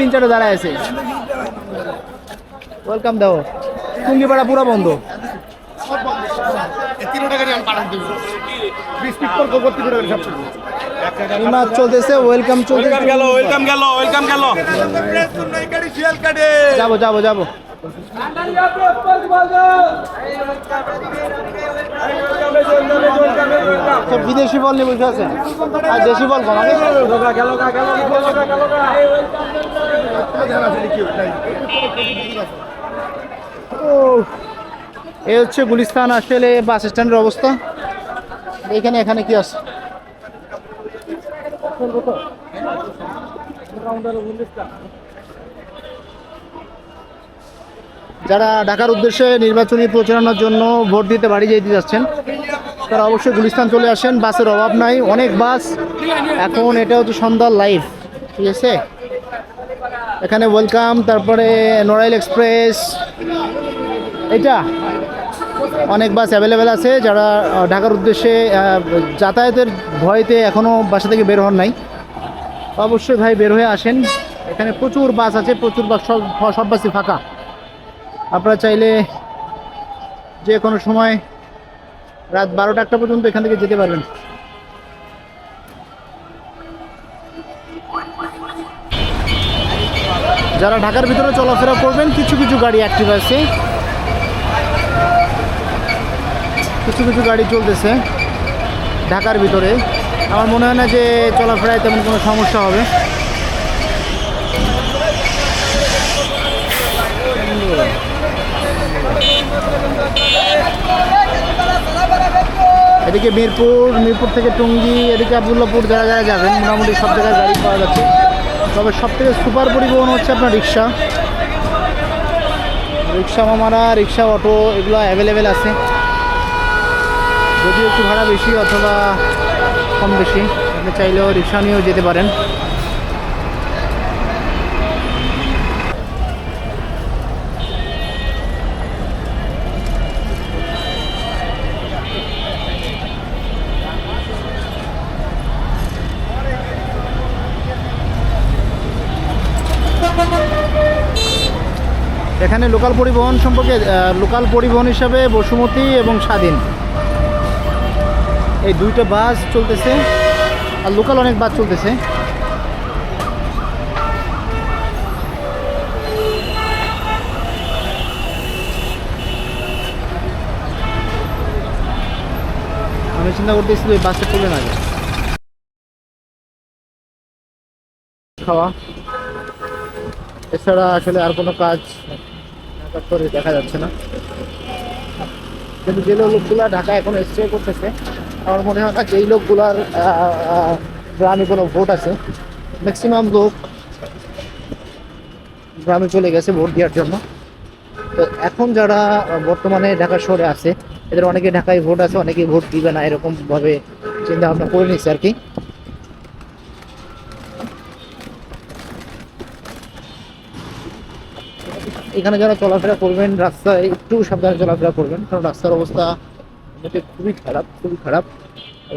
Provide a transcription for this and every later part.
তিন চারটে দাঁড়ায় আছে ওয়েলকাম দাও টুঙ্গিপাড়া পুরো বন্ধ চলতেছে ওয়েলকাম চলতেছে গেল ওয়েলকাম গেল ওয়েলকাম গেল যাব যাব যাব সব বিদেশি বল নিয়ে বসে আছেন আর দেশি বল কম আগে এই হচ্ছে গুলিস্তান, আসলে বাস স্ট্যান্ডের অবস্থা। এখানে এখানে কি আছে? যারা ঢাকার উদ্দেশ্যে নির্বাচনী প্রচারণার জন্য ভোট দিতে বাড়ি যেতে যাচ্ছেন, তারা অবশ্যই গুলিস্তান চলে আসেন। বাসের অভাব নাই, অনেক বাস। এখন এটা হচ্ছে সন্ধ্যার লাইভ ঠিক আছে? এখানে ওয়েলকাম তারপরে নড়াইল এক্সপ্রেস এটা অনেক বাস অ্যাভেলেবেল আছে যারা ঢাকার উদ্দেশ্যে যাতায়াতের ভয়তে এখনও বাসা থেকে বের হন নাই। অবশ্যই ভাই বের হয়ে আসেন। এখানে প্রচুর বাস আছে, প্রচুর বাস সব সব বাসই ফাঁকা। আপনারা চাইলে যে কোনো সময় রাত বারোটা একটা পর্যন্ত এখান থেকে যেতে পারবেন। যারা ঢাকার ভিতরে চলাফেরা করবেন, কিছু কিছু গাড়ি অ্যাক্টিভ আছে। কিছু কিছু গাড়ি চলতেছে ঢাকার ভিতরে। আমার মনে হয় না যে চলাফেরায় তেমন কোনো সমস্যা হবে। এদিকে মিরপুর মিরপুর থেকে টুঙ্গি, এদিকে আবদুল্লাপুর যারা যারা যাবেন। মোটামুটি সব জায়গায় গাড়ি পাওয়া যাচ্ছে। তবে সব থেকে সুপার পরিবহন হচ্ছে আপনার রিক্সা। রিক্সা মামারা, রিক্সা, অটো এগুলো অ্যাভেলেবেল আছে। যদি একটু ভাড়া বেশি অথবা কম বেশি, আপনি চাইলেও রিক্সা নিয়েও যেতে পারেন। এখানে লোকাল পরিবহন সম্পর্কে লোকাল পরিবহন হিসাবে বসুমতী এবং স্বাধীন। এই দুইটা বাস চলতেছে, আর লোকাল অনেক বাস চলতেছে। আমি চিন্তা করতেছি ওই বাসে চলে না খাওয়া। এছাড়া আসলে আর কোনো কাজ করে দেখা যাচ্ছে না। কিন্তু যে লোকগুলা ঢাকা এখন স্টে করতেছে। আমার মনে হয় না যে এই লোকগুলার গ্রামে কোনো ভোট আছে। ম্যাক্সিমাম লোক গ্রামে চলে গেছে ভোট দেওয়ার জন্য। তো এখন যারা বর্তমানে ঢাকা শহরে আছে, এদের অনেকে ঢাকায় ভোট আছে অনেকে ভোট দিবে না, এরকম ভাবে চিন্তা ভাবনা করে নিচ্ছে আর কি। এখানে যারা চলাফেরা করবেন, রাস্তায় একটু সাবধানে চলাফেরা করবেন, কারণ রাস্তার অবস্থা খুবই খারাপ খুবই খারাপ।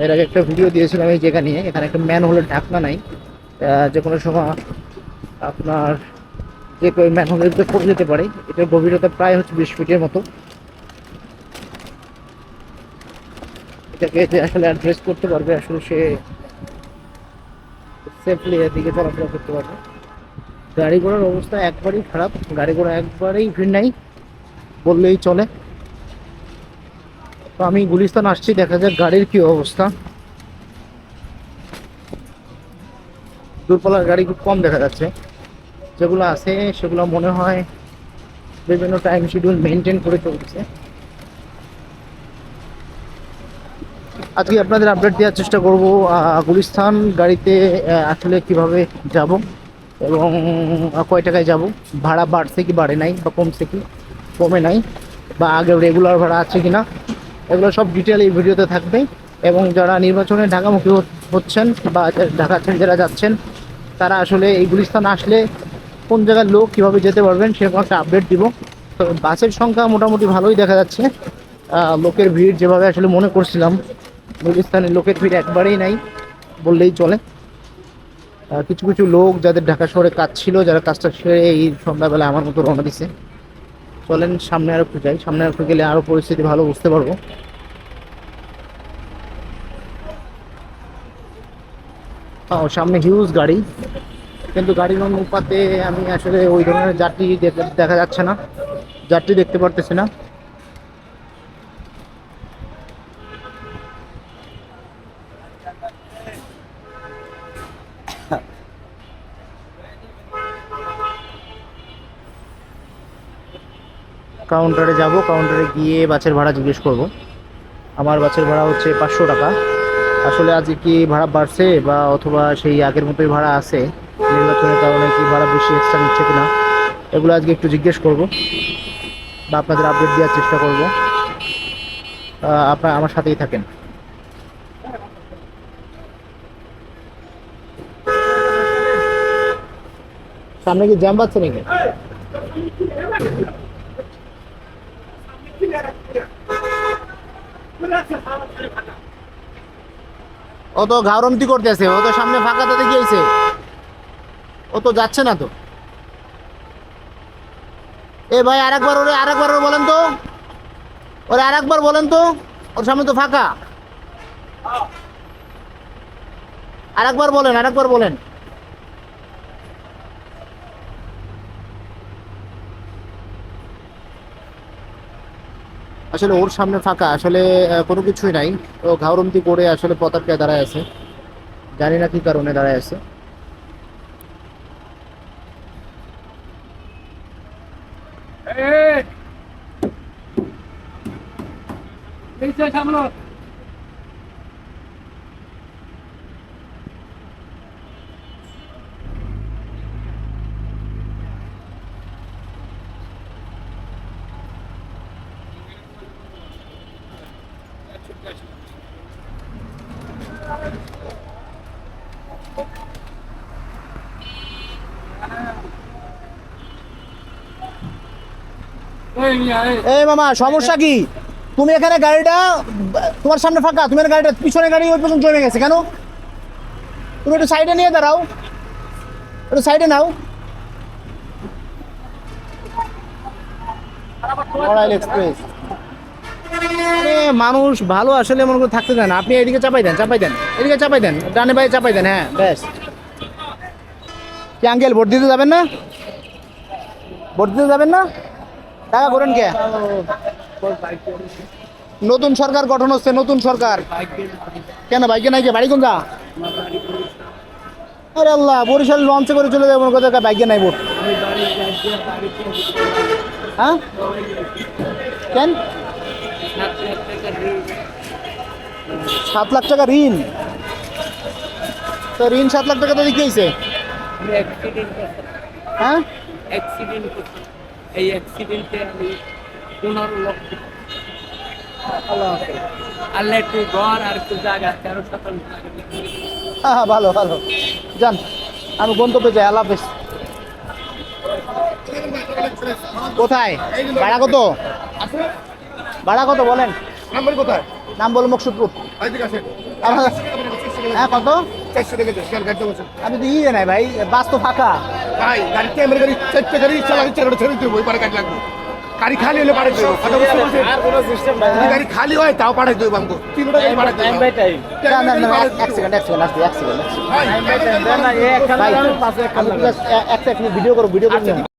এর আগে একটা ভিডিও দিয়েছিলাম এই জায়গা নিয়ে, এখানে একটা ম্যান হোলের ঢাকনা নাই। যে কোনো সময় আপনার যে ম্যান হোলের ভিতরে পড়ে যেতে পারে। এটার গভীরতা প্রায় হচ্ছে বিশ ফিটের মতো। এটাকে যে আসলে অ্যাড্রেস করতে পারবে, আসলে সে সেফলি এদিকে চলাফেরা করতে পারবে। গাড়ি ঘোড়ার অবস্থা একবারেই খারাপ। গাড়ি ঘোড়া একবারেই ভিড় নাই, বললেই চলে। তো আমি গুলিস্তান আসছি, দেখা যাক গাড়ির কি অবস্থা। দূরপাল্লার গাড়ি খুব কম দেখা যাচ্ছে। যেগুলো আছে, সেগুলো মনে হয় বিভিন্ন টাইম শিডিউল মেনটেন করে চলছে। আজকে আপনাদের আপডেট দেওয়ার চেষ্টা করব গুলিস্তান গাড়িতে আসলে কীভাবে যাব। এবং কয় টাকায় যাব? ভাড়া বাড়ছে কি বাড়ে নাই বা কমছে কি? কমে নাই বা আগে রেগুলার ভাড়া আছে কি না এগুলো সব ডিটেল এই ভিডিওতে থাকবে। এবং যারা নির্বাচনে ঢাকামুখী হচ্ছেন বা ঢাকা ছেড়ে যারা যাচ্ছেন, তারা আসলে এই গুলিস্তান আসলে কোন জায়গার লোক কীভাবে যেতে পারবেন সেরকম একটা আপডেট দিব। তো বাসের সংখ্যা মোটামুটি ভালোই দেখা যাচ্ছে। লোকের ভিড় যেভাবে আসলে মনে করছিলাম, গুলিস্তানের লোকের ভিড় একবারেই নাই বললেই চলে। কিছু কিছু লোক যাদের ঢাকা শহরে কাজ ছিল, যারা কাজটা সেরে এই সন্ধ্যাবেলা আমার মতো রওনা দিছে। চলেন, সামনে আর একটু যাই। সামনে আর গেলে আরও পরিস্থিতি ভালো বুঝতে পারব। ও সামনে হিউজ গাড়ি। কিন্তু গাড়ির অনুপাতে আমি আসলে ওই ধরনের যাত্রী দেখা যাচ্ছে না। যাত্রী দেখতে পারতেছি না। কাউন্টারে যাব কাউন্টারে গিয়ে বাসের ভাড়া জিজ্ঞেস করব। আমার বাসের ভাড়া হচ্ছে পাঁচশো টাকা। আসলে আজকে কি ভাড়া বাড়ছে বা অথবা সেই আগের মতোই ভাড়া আছে? নির্বাচনের কারণে কি ভাড়া বেশি এক্সট্রা নিচ্ছে কিনা? এগুলো আজকে একটু জিজ্ঞেস করব বা আপনাদের আপডেট দেওয়ার চেষ্টা করব। আপনারা আমার সাথেই থাকেন। সামনে কি জ্যাম পাচ্ছে নাকি? ও তো ঘাওরমতি করতেছে, ও তো সামনে ফাঁকাতে গিয়েছে ও তো যাচ্ছে না তো। এ ভাই, আরেকবার ওরে আরেকবার ওরে বলেন তো। ওরে আরেকবার বলেন তো, ওর সামনে তো ফাঁকা। আরেকবার বলেন আরেকবার বলেন। আসলে ওর সামনে ফাঁকা, আসলে কোনো কিছুই নাই। ও ঘাওরমতি করে আসলে পতাকায় দাঁড়ায় আছে। জানি না কি কারণে দাঁড়ায় আছে। এই মামা, সমস্যা কি? তুমি এখানে গাড়িটা, তোমার সামনে ফাঁকা, তুমি গাড়িটা, পিছনে গাড়ি ওই পর্যন্ত জমে গেছে, কেন? তুমি একটু সাইডে নিয়ে দাঁড়াও। একটু সাইডে নাও। এক্সপ্রেস মানুষ ভালো আসলে মনে করে থাকতে দেন আপনি এদিকে চাপাই দেন চাপাই দেন, এদিকে চাপাই দেন, ডানে বাইরে চাপাই দেন হ্যাঁ ব্যাস। কি আঙ্কেল, ভোট দিতে যাবেন না? ভোট দিতে যাবেন না? টাকা করেন কে? নতুন সরকার গঠন হচ্ছে, নতুন সরকার। কেন বাইকে নাই কে? বাড়ি কোন আরে আল্লাহ, বরিশাল লঞ্চে করে চলে যাব কথা বাইকে নাই ভোট। হ্যাঁ? কেন? সাত লাখ টাকা ঋণ। তো ঋণ সাত লাখ টাকা তো দেখিয়েছে হ্যাঁ? অ্যাক্সিডেন্ট এই অ্যাক্সিডেন্টে আমি পনেরো লক্ষ আল্লাহ একটু ঘর আর একটু জায়গা তেরো শতাংশ জায়গা। বিক্রি করে হ্যাঁ হ্যাঁ, ভালো ভালো। যান আমি গন্তব্যে যাই আল্লাহ হাফেজ। কোথায়? ভাড়া কত? ভাড়া কত বলেন? নাম্বার কোথায়? নাম বলো মকসুদপুর। হ্যাঁ কত? আমি তো ইয়ে নাই ভাই বাস তো ফাঁকা। ভাই গাড়ি চারটে গাড়ি চালাতে চারটে ছেড়ে দেবো ওই পারে গাড়ি লাগবে গাড়ি খালি হলে পাঠাই দেবো কথা বুঝতে পারছেন যদি গাড়ি খালি হয় তাও পাঠাই দেবো আমাকে তিনটা গাড়ি পাঠাই দেবো না না না এক- এক সেকেন্ড এক সেকেন্ড আসবে এক সেকেন্ড এক সেকেন্ড ভিডিও করো ভিডিও করো